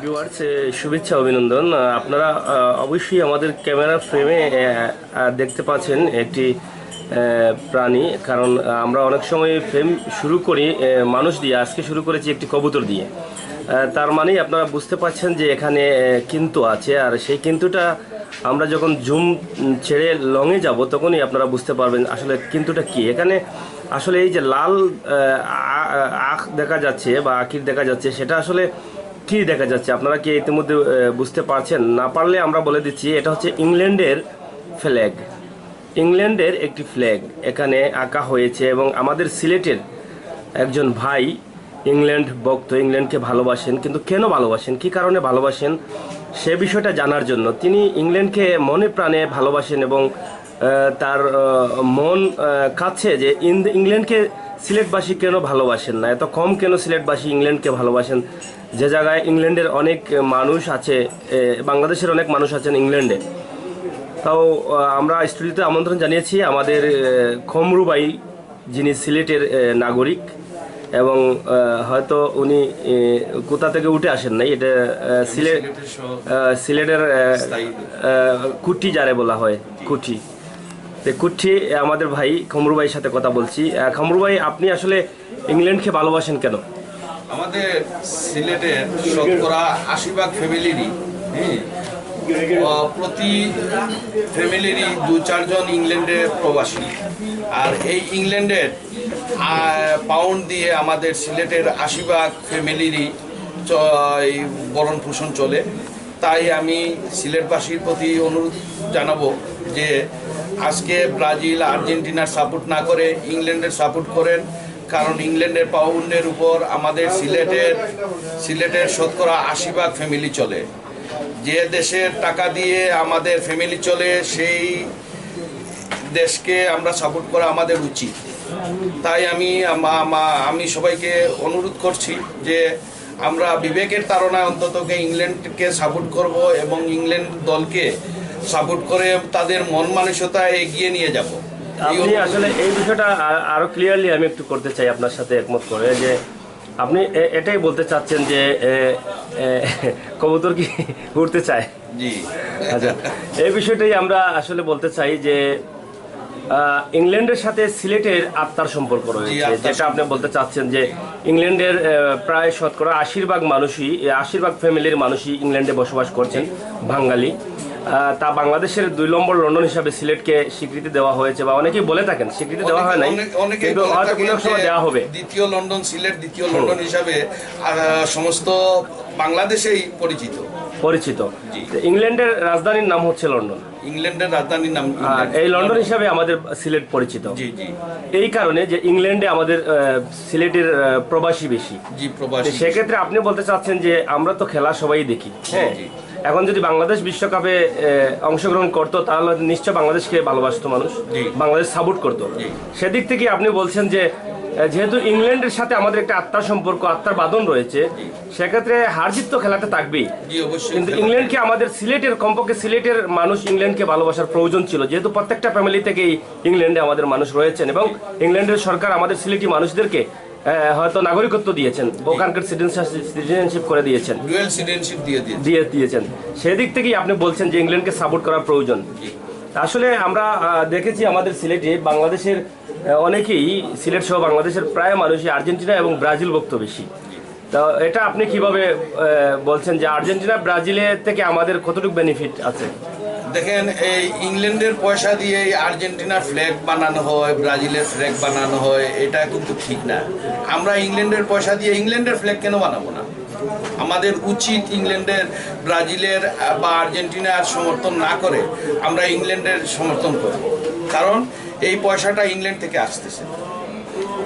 Viewers শুভেচ্ছা, অভিনন্দন। আপনারা অবশ্যই আমাদের ক্যামেরা ফ্রেমে দেখতে পাচ্ছেন একটি প্রাণী। কারণ আমরা অনেক সময় ফ্রেম শুরু করি মানুষ দিয়ে, আজকে শুরু করেছি একটি কবুতর দিয়ে। তার মানেই আপনারা বুঝতে পারছেন যে এখানে কিন্তু আছে। আর সেই কিন্তুটা আমরা যখন জুম ছেড়ে লংয়ে যাব, তখনই আপনারা বুঝতে পারবেন আসলে কিন্তুটা কি। এখানে আসলে এই যে লাল আখ দেখা যাচ্ছে বা আখির দেখা যাচ্ছে, সেটা আসলে কি দেখা যাচ্ছে? আপনারা কি ইতিমধ্যে বুঝতে পারছেন? না পারলে আমরা বলে দিচ্ছি, এটা হচ্ছে ইংল্যান্ডের ফ্ল্যাগ ইংল্যান্ডের একটি ফ্ল্যাগ এখানে আঁকা হয়েছে এবং আমাদের সিলেটের একজন ভাই ইংল্যান্ড ভক্ত, ইংল্যান্ডকে ভালোবাসেন, কিন্তু কেন ভালোবাসেন? কি কারণে ভালোবাসেন? সে বিষয়টা জানার জন্য। তিনি ইংল্যান্ডকে মনে প্রাণে ভালোবাসেন এবং তার মন কাছে যে ইংল্যান্ডকে সিলেটবাসী কেন ভালোবাসেন না? এত কম কেন সিলেটবাসী ইংল্যান্ডকে ভালোবাসেন? যে জায়গায় ইংল্যান্ডের অনেক মানুষ আছে বাংলাদেশের অনেক মানুষ আছেন ইংল্যান্ডে। তাও আমরা স্টুডিওতে আমন্ত্রণ জানিয়েছি আমাদের খমরুবাই যিনি সিলেটের নাগরিক এবং হয়তো উনি কোথা থেকে উঠে আসেন নাই এটা সিলেট সিলেটের কুটি যারে বলা হয় কুটি। তো কুঠি আমাদের ভাই খমরু ভাইয়ের সাথে কথা বলছি। খমরু ভাই আপনি আসলে ইংল্যান্ডকে ভালোবাসেন কেন? আমাদের সিলেটের শতকরা আশি ভাগ ফ্যামিলিরই হ্যাঁ, প্রতি ফ্যামিলিরই দু চারজন ইংল্যান্ডে প্রবাসী। আর এই ইংল্যান্ডের পাউন্ড দিয়ে আমাদের সিলেটের আশি ভাগ ফ্যামিলিরই বরণ পোষণ চলে। তাই আমি সিলেটবাসীর প্রতি অনুরোধ জানাব যে আজকে ব্রাজিল, আর্জেন্টিনার সাপোর্ট না করে ইংল্যান্ডের সাপোর্ট করেন, কারণ ইংল্যান্ডের পাউন্ডের উপর আমাদের সিলেটের সিলেটের শতকরা আশি ভাগ ফ্যামিলি চলে। যে দেশের টাকা দিয়ে আমাদের ফ্যামিলি চলে, সেই দেশকে আমরা সাপোর্ট করা আমাদের উচিত। তাই আমি, আমা- সবাইকে অনুরোধ করছি যে আমরা বিবেকের তাড়নায় অন্ততকে ইংল্যান্ডকে সাপোর্ট করব এবং ইংল্যান্ড দলকে সাপোর্ট করে তাদের মন মানসিকতা এগিয়ে নিয়ে যাব। আপনি আসলে এই বিষয়টা আরও ক্লিয়ারলি আমি একটু করতে চাই আপনার সাথে একমত করে যে আপনি এটাই বলতে চাচ্ছেন যে কবুতর কি ঘুরতে চায়? জি। আচ্ছা এই বিষয়টাই আমরা আসলে বলতে চাই যে ইংল্যান্ডের সাথে সিলেটের আত্মার সম্পর্ক রয়েছে যেটা আপনি বলতে চাচ্ছেন যে ইংল্যান্ডের প্রায় শতকরা আশির ভাগ মানুষই এ, আশির ভাগ ফ্যামিলির মানুষই ইংল্যান্ডে বসবাস করছেন বাঙালি। তা বাংলাদেশের দুই নম্বর লন্ডন হিসাবে সিলেটকে স্বীকৃতি দেওয়া হয়েছে বা অনেকেই বলে থাকেন স্বীকৃতি দেওয়া হয় নাই কিন্তু হয়তো কোনো সময় দেওয়া হবে। দ্বিতীয় লন্ডন সিলেট দ্বিতীয় লন্ডন হিসাবে সমস্ত বাংলাদেশেই পরিচিত। পরিচিত। ইংল্যান্ডের রাজধানীর নাম হচ্ছে লন্ডন। ইংল্যান্ডের রাজধানীর নাম এই লন্ডন হিসাবে আমাদের সিলেট পরিচিত। জি জি। এই কারণে যে ইংল্যান্ডে আমাদের সিলেটের প্রবাসী বেশি। জি প্রবাসী সেক্ষেত্রে আপনি বলতে চাচ্ছেন যে আমরা তো খেলা সবাই দেখি হ্যাঁ? জি। এখন যদি বাংলাদেশ বিশ্বকাপে অংশগ্রহণ করতো তাহলে নিশ্চয় বাংলাদেশকে ভালোবাসতো মানুষ। বাংলাদেশ সাপোর্ট করতো। সেদিক থেকে আপনি বলছেন যে যেহেতু ইংল্যান্ডের সাথে আমাদের একটা আত্মার সম্পর্ক আত্মার বাদন রয়েছে সেক্ষেত্রে হারজিত তো খেলাটা থাকবেই। কিন্তু ইংল্যান্ডকে আমাদের সিলেটের কমপক্ষে সিলেটের মানুষ ইংল্যান্ডকে ভালোবাসার প্রয়োজন ছিল। যেহেতু প্রত্যেকটা ফ্যামিলি থেকেই ইংল্যান্ডে আমাদের মানুষ রয়েছেন এবং ইংল্যান্ডের সরকার আমাদের সিলেটি মানুষদেরকে হয়তো নাগরিকত্ব দিয়েছেন ওখানকার সিটিজেনশিপ করে দিয়েছেন। ডুয়েল সিটিজেনশিপ দিয়ে দিয়ে দিয়েছেন। সেদিক থেকেই আপনি বলছেন যে ইংল্যান্ডকে সাপোর্ট করার প্রয়োজন। আসলে আমরা দেখেছি আমাদের সিলেটে বাংলাদেশের অনেকেই সিলেট সহ বাংলাদেশের প্রায় মানুষই আর্জেন্টিনা এবং ব্রাজিল ভক্ত বেশি। তো এটা আপনি কীভাবে বলছেন যে আর্জেন্টিনা ব্রাজিলের থেকে আমাদের কতটুকু বেনিফিট আছে? দেখেন, এই ইংল্যান্ডের পয়সা দিয়ে আর্জেন্টিনার ফ্ল্যাগ বানানো হয়, ব্রাজিলের ফ্ল্যাগ বানানো হয়, এটা কিন্তু ঠিক না। আমরা ইংল্যান্ডের পয়সা দিয়ে ইংল্যান্ডের ফ্ল্যাগ কেন বানাবো না? আমাদের উচিত ইংল্যান্ডের, ব্রাজিলের বা আর্জেন্টিনার সমর্থন না করে আমরা ইংল্যান্ডের সমর্থন করব কারণ এই পয়সাটা ইংল্যান্ড থেকে আসতেছে।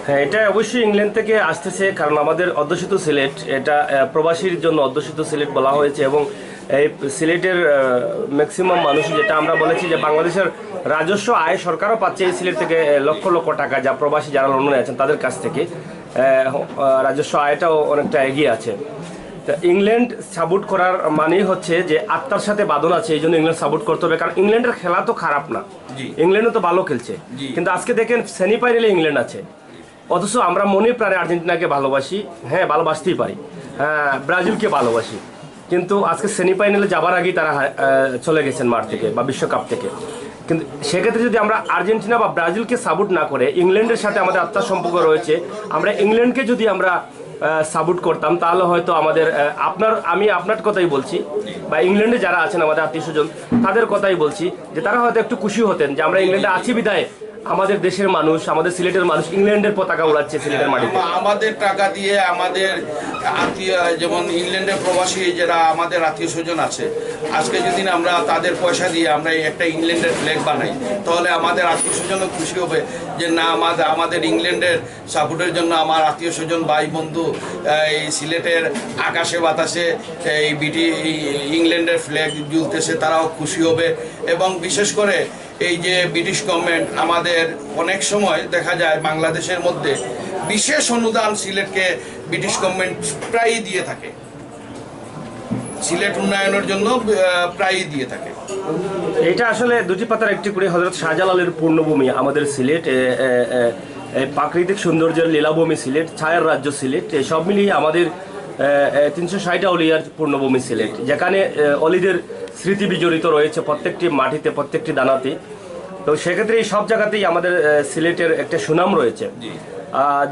হ্যাঁ এটা অবশ্যই ইংল্যান্ড থেকে আসতেছে কারণ আমাদের অধ্যুষিত সিলেট এটা প্রবাসীর জন্য অধ্যুষিত সিলেট বলা হয়েছে এবং এই সিলেটের ম্যাক্সিমাম মানুষ যেটা আমরা বলেছি যে বাংলাদেশের রাজস্ব আয় সরকারও পাচ্ছে এই সিলেট থেকে লক্ষ লক্ষ টাকা যা প্রবাসী যারা লন্ডনে আছেন তাদের কাছ থেকে রাজস্ব আয়টাও অনেকটা এগিয়ে আছে। তা ইংল্যান্ড সাপোর্ট করার মানেই হচ্ছে যে আত্মার সাথে বাদন আছে এই জন্য ইংল্যান্ড সাপোর্ট করতে হবে কারণ ইংল্যান্ডের খেলা তো খারাপ না। ইংল্যান্ডও তো ভালো খেলছে। কিন্তু আজকে দেখেন সেমিফাইনালে ইংল্যান্ড আছে। অথচ আমরা মনে প্রাণে আর্জেন্টিনাকে ভালোবাসি। হ্যাঁ ভালোবাসতেই পারি। হ্যাঁ ব্রাজিলকে ভালোবাসি। কিন্তু আজকে সেমিফাইনালে যাবার আগেই তারা চলে গেছেন মাঠ থেকে বা বিশ্বকাপ থেকে। কিন্তু সেক্ষেত্রে যদি আমরা আর্জেন্টিনা বা ব্রাজিলকে সাপোর্ট না করে, ইংল্যান্ডের সাথে আমাদের আত্মার সম্পর্ক রয়েছে, আমরা ইংল্যান্ডকে যদি আমরা সাপোর্ট করতাম, তাহলে হয়তো আমাদের আপনার, আমি আপনার কথাই বলছি, বা ইংল্যান্ডে যারা আছেন আমাদের আত্মীয় স্বজন, তাদের কথাই বলছি, যে তারা হয়তো একটু খুশি হতেন যে আমরা ইংল্যান্ডে আছি বিদায় আমাদের দেশের মানুষ, আমাদের সিলেটের মানুষ ইংল্যান্ডের পতাকা উড়াচ্ছে সিলেটের মাটিতে। আমাদের টাকা দিয়ে আমাদের আত্মীয়, যেমন ইংল্যান্ডের প্রবাসী যারা আমাদের আত্মীয় স্বজন আছে, আজকে যদি আমরা তাদের পয়সা দিয়ে আমরা একটা ইংল্যান্ডের ফ্ল্যাগ বানাই, তাহলে আমাদের আত্মীয় স্বজনও খুশি হবে যে না, আমাদের আমাদের ইংল্যান্ডের সাপোর্টের জন্য আমার আত্মীয় স্বজন, ভাই, বন্ধু এই সিলেটের আকাশে বাতাসে এই বিটি ইংল্যান্ডের ফ্ল্যাগ ঝুলতেছে তারাও খুশি হবে এবং বিশেষ করে এই যে ব্রিটিশ গভর্নমেন্ট আমাদের অনেক সময় দেখা যায় বাংলাদেশের মধ্যে বিশেষ অনুদান সিলেটকে ব্রিটিশ গভর্নমেন্ট প্রায়ই দিয়ে থাকে। সিলেট উন্নয়নের জন্য প্রায়ই দিয়ে থাকে। এটা আসলে দুটি পাতার একটি করে হজরত শাহজালালের পূর্ণভূমি, আমাদের সিলেট প্রাকৃতিক সৌন্দর্যের লীলাভূমি সিলেট, ছায়ার রাজ্য সিলেট সব মিলিয়ে আমাদের তিনশো ষাট অলিয়ার পূর্ণভূমি সিলেট, যেখানে অলিদের স্মৃতি বিজড়িত রয়েছে প্রত্যেকটি মাটিতে প্রত্যেকটি দানাতে। তো সেক্ষেত্রে এই সব জায়গাতেই আমাদের সিলেটের একটা সুনাম রয়েছে।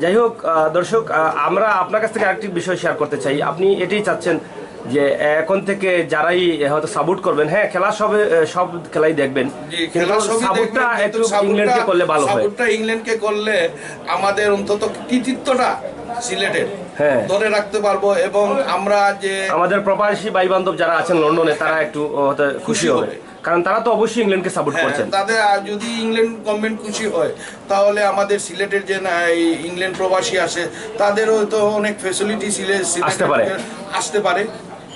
যাই হোক দর্শক আমরা আপনার কাছ থেকে আরেকটি বিষয় শেয়ার করতে চাই। আপনি এটাই চাচ্ছেন যে এখন থেকে যারাই হয়তো সাপোর্ট করবেন হ্যাঁ খেলা সবে সব খেলাই দেখবেন। কিন্তু সাপোর্টটা একটু ইংল্যান্ডকে করলে ভালো হয়। সাপোর্টটা ইংল্যান্ডকে করলে আমাদের অন্তত কৃতিত্বটা সিলেটের হ্যাঁ। ধরে রাখতে পারব এবং আমরা যে আমাদের প্রবাসী ভাই বান্ধব যারা আছেন লন্ডনে তারা একটু খুশি হবে। কারণ তারা তো অবশ্যই ইংল্যান্ডকে সাপোর্ট হ্যাঁ, করছেন তাদের যদি ইংল্যান্ড গভর্নমেন্ট খুশি হয় তাহলে আমাদের সিলেটের যে ইংল্যান্ড প্রবাসী আসে তাদেরও তো অনেক ফেসিলিটি সিলেট আসতে পারে। আসতে পারে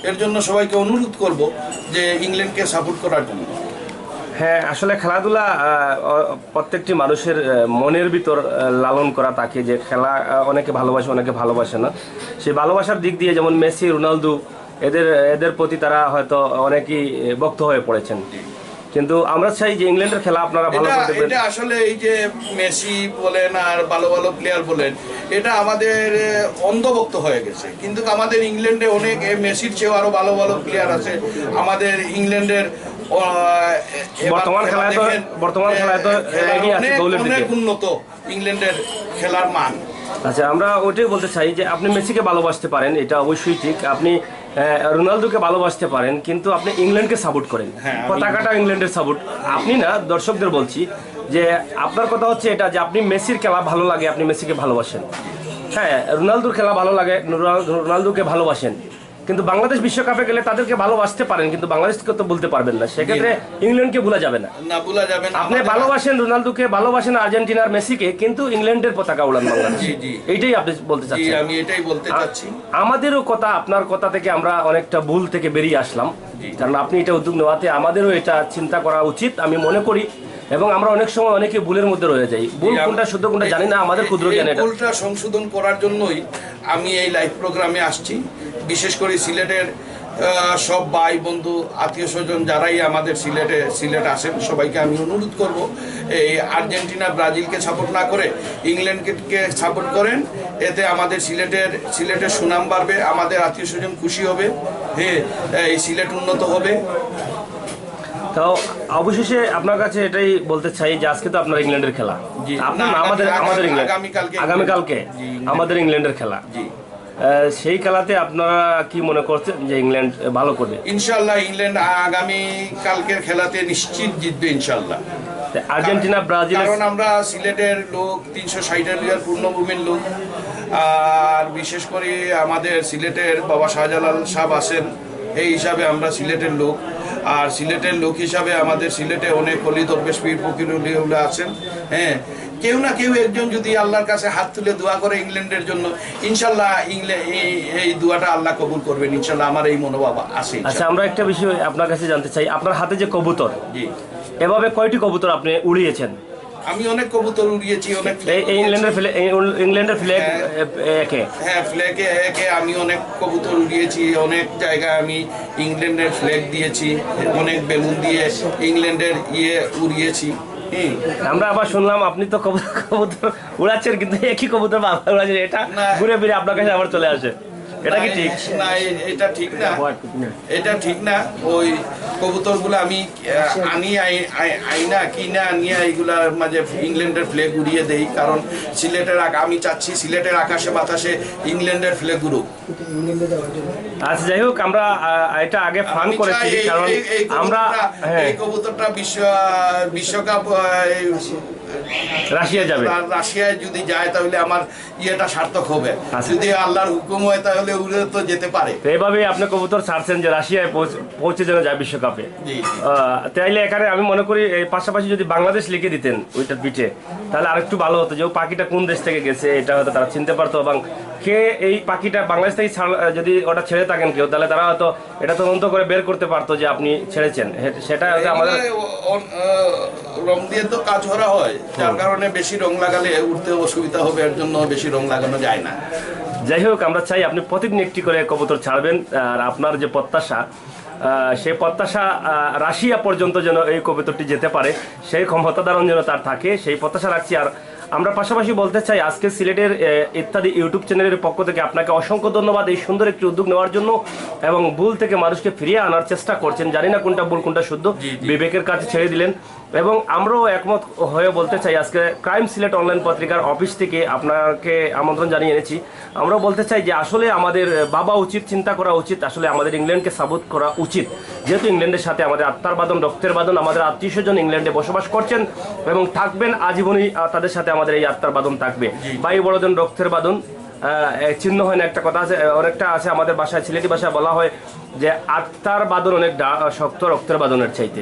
এর জন্য সবাইকে অনুরোধ করব যে ইংল্যান্ডকে সাপোর্ট করার জন্য হ্যাঁ আসলে খেলাধুলা প্রত্যেকটি মানুষের মনের ভিতর লালন করা তাকে যে খেলা অনেকে ভালোবাসে অনেকে ভালোবাসে না। সেই ভালোবাসার দিক দিয়ে যেমন মেসি রোনালদো এদের এদের প্রতি তারা হয়তো অনেকেই ভক্ত হয়ে পড়েছেন। কিন্তু আমরা চাই যে ইংল্যান্ডের খেলা আপনারা ভালো এটা এটা আসলে এই যে মেসি বলেন আর ভালো ভালো প্লেয়ার বলেন এটা আমাদের অন্ধভক্ত হয়ে গেছে। কিন্তু আমাদের ইংল্যান্ডে অনেক মেসির চেয়েও আরও ভালো ভালো প্লেয়ার আছে। আমাদের ইংল্যান্ডের বর্তমান খেলায় তো- বর্তমান খেলায় তো এগিয়ে আছে গোলের দিকে। উন্নত ইংল্যান্ডের খেলার মান। আচ্ছা আমরা ওটাই বলতে চাই যে আপনি মেসিকে ভালোবাসতে পারেন এটা অবশ্যই ঠিক। আপনি রোনালদোকে ভালোবাসতে পারেন কিন্তু আপনি ইংল্যান্ডকে সাপোর্ট করেন। হ্যাঁ, পতাকাটা ইংল্যান্ডের সাপোর্ট আপনি না দর্শকদের বলছি যে আপনার কথা হচ্ছে এটা যে আপনি মেসির খেলা ভালো লাগে আপনি মেসিকে ভালোবাসেন। হ্যাঁ রোনালদোর খেলা ভালো লাগে রোনালদোকে ভালোবাসেন। কিন্তু বাংলাদেশ বিশ্বকাপে গেলে তাদেরকে ভালোবাসতে পারেন কিন্তু বাংলাদেশকে তো বলতে পারবেন না। সেক্ষেত্রে ইংল্যান্ডকে ভোলা যাবে না। না ভুলা যাবে না। আপনি ভালোবাসেন রোনালদোকে ভালোবাসেন আর্জেন্টিনার মেসিকে কিন্তু ইংল্যান্ডের পতাকা উড়ান বাংলাদেশ। এইটাই আপনি বলতে চাচ্ছেন। আমি এটাই বলতে চাচ্ছি। আমাদেরও কথা আপনার কথা থেকে আমরা অনেকটা ভুল থেকে বেরিয়ে আসলাম। কারণ আপনি এটা উদ্যোগ নেওয়াতে আমাদেরও এটা চিন্তা করা উচিত আমি মনে করি। এবং আমরা অনেক সময় অনেকে ভুলের মধ্যে রয়ে যাই। ভুল কোনটা শুদ্ধ কোনটা জানি না আমাদের ক্ষুদ্র জ্ঞান এটা। ভুলটা সংশোধন করার জন্যই আমি এই লাইভ প্রোগ্রামে আসছি। বিশেষ করে সিলেটের সব ভাই বন্ধু আত্মীয় স্বজন যারাই আমাদের সিলেটে সিলেট আসেন সবাইকে আমি অনুরোধ করব এই আর্জেন্টিনা ব্রাজিলকে সাপোর্ট না করে ইংল্যান্ডকে সাপোর্ট করেন। এতে আমাদের সিলেটের সিলেটের সুনাম বাড়বে আমাদের আত্মীয় স্বজন খুশি হবে হ্যাঁ এই সিলেট উন্নত হবে। তাও অবশেষে আপনার কাছে এটাই বলতে চাই যে আজকে তো আপনার ইংল্যান্ডের খেলা। আপনার আমাদের আমাদের ইংল্যান্ড আগামীকালকে। আমাদের ইংল্যান্ডের খেলা। সেই খেলাতে আপনারা কি মনে করছেন যে ইংল্যান্ড ভালো করবে? ইনশাল্লাহ ইংল্যান্ড আগামী কালকের খেলাতে নিশ্চিত জিতবে ইনশাল্লাহ আর্জেন্টিনা ব্রাজিল কারণ আমরা সিলেটের লোক তিনশো ষাটের পূর্ণভূমির লোক। আর বিশেষ করে আমাদের সিলেটের বাবা শাহজালাল সাহেব আছেন এই হিসাবে আমরা সিলেটের লোক। আর সিলেটের লোক হিসাবে আমাদের সিলেটে অনেক অলি দরবেশ পীর ফকির আছেন হ্যাঁ। কেউ না কেউ একজন যদি আল্লাহর কাছে হাত তুলে দোয়া করে ইংল্যান্ডের জন্য ইনশাল্লাহ ইংল্যান্ড এই দোয়াটা আল্লাহ কবুল করবেন ইনশাল্লাহ আমার এই মনোভাব আছে আচ্ছা আমরা একটা বিষয় আপনার কাছে জানতে চাই। আপনার হাতে যে কবুতর জি। এভাবে কয়টি কবুতর আপনি উড়িয়েছেন? আমি অনেক কবুতর উড়িয়েছি অনেক ইংল্যান্ডের ফ্ল্যাগ ইংল্যান্ডের ফ্ল্যাগ হ্যাঁ। একে? হ্যাঁ ফ্ল্যাগে একে আমি অনেক কবুতর উড়িয়েছি অনেক জায়গায় আমি ইংল্যান্ডের ফ্ল্যাগ দিয়েছি অনেক বেলুন দিয়ে ইংল্যান্ডের ইয়ে উড়িয়েছি। আমরা আবার শুনলাম আপনি তো কবুতর কবুতর উড়াচ্ছেন কিন্তু একই কবুতর বারবার উড়াচ্ছেন? এটা ঘুরে ফিরে আপনার কাছে আবার চলে আসে। এটা কি ঠিক? না এটা ঠিক না। এটা ঠিক না। ওই কবুতরগুলো আমি আনি আই- আই- আইনা কিনা আনিয়া এইগুলার মাঝে ইংল্যান্ডের ফ্লেগ উড়িয়ে দেই। কারণ সিলেটের আকা- আমি চাচ্ছি সিলেটের আকাশে বাতাসে ইংল্যান্ডের ফ্লেগ উড়ুক। আচ্ছা যাই হোক আমরা এটা আগে ফান করেছি কারণ আমরা হ্যাঁ। এই কবুতরটা বিশ্ব বিশ্বকাপ রাশিয়া। যাবে। রাশিয়ায় যদি যায় তাহলে আমার ইয়েটা সার্থক হবে। আচ্ছা। যদি আল্লাহর হুকুম হয় তাহলে উড়ে তো যেতে পারে। আপনি কবুতর ছাড়ছেন যে রাশিয়ায় পৌঁছে যেন যায় বিশ্বকাপে। আহ, তাইলে এখানে আমি মনে করি এই পাশাপাশি যদি বাংলাদেশ লিখে দিতেন ওইটার পিঠে তাহলে আরেকটু ভালো হতো। যে ও পাখিটা কোন দেশ থেকে গেছে এটা হয়তো তারা চিনতে পারতো এবং কে এই পাখিটা বাংলাদেশ থেকে যদি ওটা ছেড়ে থাকেন কেউ তাহলে তারা হয়তো এটা তদন্ত করে বের করতে পারতো যে আপনি ছেড়েছেন। সেটা আমাদের রং দিয়ে তো কাজ করা হয়। যার কারণে বেশি রং লাগালে উঠতে অসুবিধা হবে এর জন্য বেশি রং লাগানো যায় না। যাই হোক আমরা চাই আপনি প্রতিদিন একটি করে কবুতর ছাড়বেন আর আপনার যে প্রত্যাশা সেই প্রত্যাশা রাশিয়া পর্যন্ত যেন এই কবুতরটি যেতে পারে সেই ক্ষমতা ধারণ যেন তার থাকে সেই প্রত্যাশা রাখছি। আর আমরা পাশাপাশি বলতে চাই আজকে সিলেটের ইত্যাদি ইউটিউব চ্যানেলের পক্ষ থেকে আপনাকে অসংখ্য ধন্যবাদ এই সুন্দর একটি উদ্যোগ নেওয়ার জন্য এবং ভুল থেকে মানুষকে ফিরিয়ে আনার চেষ্টা করছেন। জানি না কোনটা ভুল কোনটা শুদ্ধ। বিবেকের কাছে ছেড়ে দিলেন। এবং আমরাও একমত হয়ে বলতে চাই আজকে ক্রাইম সিলেট অনলাইন পত্রিকার অফিস থেকে আপনাকে আমন্ত্রণ জানিয়ে এনেছি। আমরাও বলতে চাই যে আসলে আমাদের বাবা উচিত চিন্তা করা উচিত। আসলে আমাদের ইংল্যান্ডকে সাবুত করা উচিত। যেহেতু ইংল্যান্ডের সাথে আমাদের আত্মার বাদন রক্তের বাদন আমাদের আত্মীয় স্বজন ইংল্যান্ডে বসবাস করছেন এবং থাকবেন আজীবনই তাদের সাথে আমাদের এই আত্মার বাদন থাকবে। বায়ু বড়জন রক্তের বাদন আহ, চিহ্ন হয় না একটা কথা আছে অনেকটা আছে আমাদের বাসায় ছেলেটি ভাষায় বলা হয় যে আত্মার বাদন অনেক শক্ত রক্তের বাদনের চাইতে।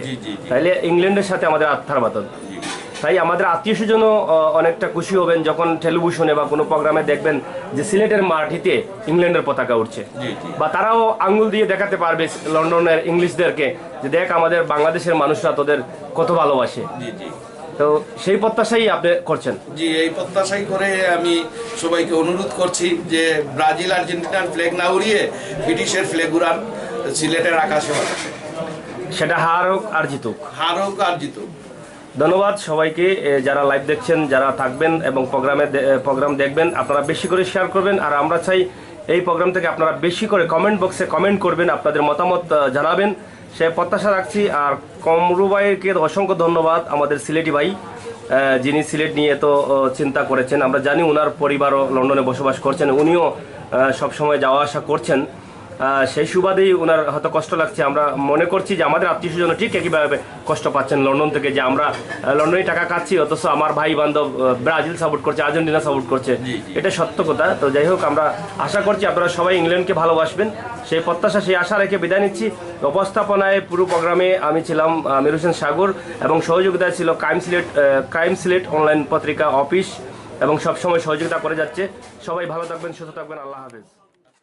তাইলে ইংল্যান্ডের সাথে আমাদের আত্মার বাদন তাই আমাদের আত্মীয় স্বজনও অনেকটা খুশি হবেন যখন টেলিভিশনে বা কোনো প্রোগ্রামে দেখবেন যে সিলেটের মাটিতে ইংল্যান্ডের পতাকা উঠছে। বা তারাও আঙ্গুল দিয়ে দেখাতে পারবে লন্ডনের ইংলিশদেরকে যে দেখ আমাদের বাংলাদেশের মানুষরা তোদের কত ভালোবাসে। তো সেই প্রত্যাশাই আপনি করছেন? জি এই প্রত্যাশাই করে আমি সবাইকে অনুরোধ করছি যে ব্রাজিল আর্জেন্টিনার ফ্ল্যাগ না উড়িয়ে ব্রিটিশের ফ্ল্যাগ উড়ান সিলেটের আকাশে সেটা হার হোক আর জিতুক। হার হোক আর জিতুক। ধন্যবাদ সবাইকে যারা লাইভ দেখছেন, যারা থাকবেন এবং প্রোগ্রামে প্রোগ্রাম দেখবেন, আপনারা বেশি করে শেয়ার করবেন। আর আমরা চাই এই প্রোগ্রাম থেকে আপনারা বেশি করে কমেন্ট বক্সে কমেন্ট করবেন, আপনাদের মতামত জানাবেন। সে প্রত্যাশা রাখছি। আর কমরু ভাইকে অসংখ্য ধন্যবাদ, আমাদের সিলেটি ভাই যিনি সিলেট নিয়ে তো চিন্তা করেছেন। আমরা জানি ওনার পরিবারও লন্ডনে বসবাস করছেন, উনিও সবসময় যাওয়া আসা করছেন। সেই সুবাদেই ওনার হয়তো কষ্ট লাগছে। আমরা মনে করছি যে আমাদের আত্মীয় স্বজন ঠিক একইভাবে কষ্ট পাচ্ছেন লন্ডন থেকে যে আমরা লন্ডনে টাকা খাচ্ছি অথচ আমার ভাই বান্ধব ব্রাজিল সাপোর্ট করছে আর্জেন্টিনা সাপোর্ট করছে। এটা সত্য কথা। তো যাই হোক আমরা আশা করছি আপনারা সবাই ইংল্যান্ডকে ভালোবাসবেন। সেই প্রত্যাশা সেই আশা রেখে বিদায় নিচ্ছি। উপস্থাপনায় পুরো প্রোগ্রামে আমি ছিলাম আমির হোসেন সাগর এবং সহযোগিতায় ছিল crime Sylhet crime Sylhet online পত্রিকা অফিস এবং সবসময় সহযোগিতা করে যাচ্ছে। সবাই ভালো থাকবেন সুস্থ থাকবেন। আল্লাহ হাফেজ।